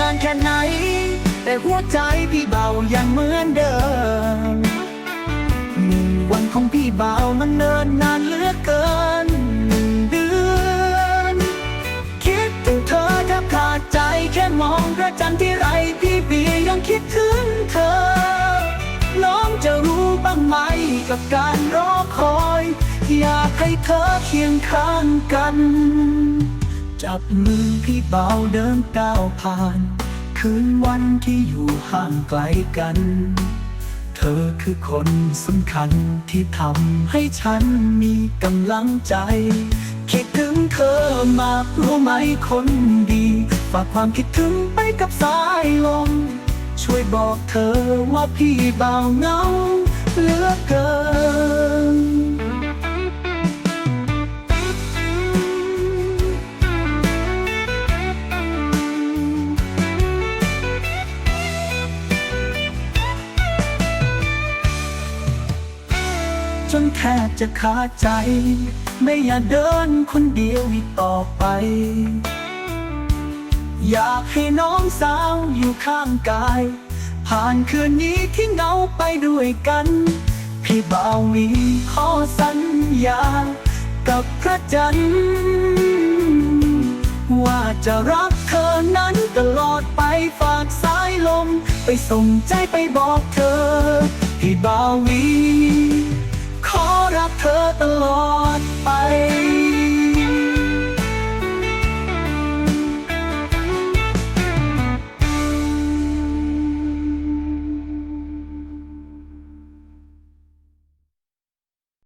นานแค่ไหน แต่หัวใจพี่เบายังเหมือนเดิมหนึ่งวันของพี่เบามันเนินนานเหลือเกินหนึ่งเดือนคิดถึงเธอแทบขาดใจแค่มองพระจันทร์ที่ไรพี่บียังคิดถึงเธอ น้องจะรู้บ้างไหมกับการรอคอย อยากให้เธอเคียงข้างกัน จับมือพี่เบาเดินก้าวผ่าน คืนวันที่อยู่ห่างไกลกัน เธอคือคนสำคัญที่ทำให้ฉันมีกำลังใจ คิดถึงเธอมากรู้ไหมคนดีฝากความคิดถึงไปกับสายลม ช่วยบอกเธอว่าพี่เบาเงาเหลือเกิน จนแทบจะขาดใจ ไม่อยากเดินคนเดียวอีกต่อไป อยากให้น้องสาวอยู่ข้างกาย ผ่านคืนนี้ที่เหงาไปด้วยกัน พี่บ่าวมีข้อสัญญา กับพระจันทร์ว่าจะรักเธอนั้นตลอดไปฝากสายลม ไปส่งใจไปบอกเธอ พี่บ่าววี ตลอ